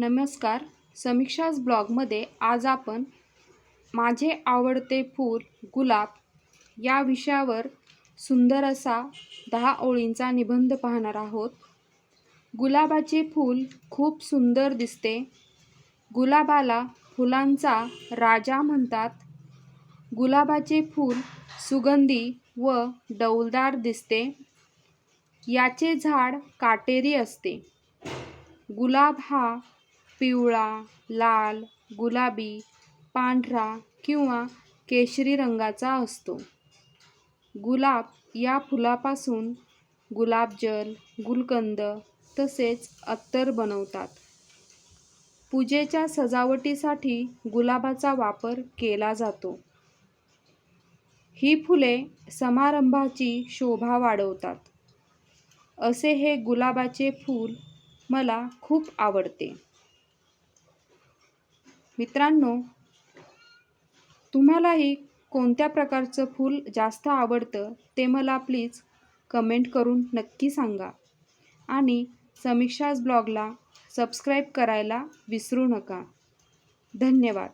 नमस्कार. समीक्षाज ब्लॉगमध्ये आज आपण माझे आवडते फूल गुलाब या विषयावर सुंदर असा दहा ओळींचा निबंध पाहणार आहोत. गुलाबाचे फूल खूप सुंदर दिसते. गुलाबाला फुलांचा राजा म्हणतात. गुलाबाचे फूल सुगंधी व डौलदार दिसते. याचे झाड काटेरी असते. गुलाब हा पिवळा लाल गुलाबी पांढरा किंवा केशरी रंगाचा असतो. गुलाब या फुलापासून गुलाबजल गुलकंद तसेच अत्तर बनवतात. पूजेच्या सजावटीसाठी गुलाबाचा वापर केला जातो. ही फुले समारंभाची शोभा वाढवतात. असे हे गुलाबाचे फूल मला खूप आवडते. मित्रांनो तुम्हालाही कोणत्या प्रकारचं फूल जास्त आवडतं ते मला प्लीज कमेंट करून नक्की सांगा. आणि समीक्षाज ब्लॉगला सबस्क्राईब करायला विसरू नका. धन्यवाद.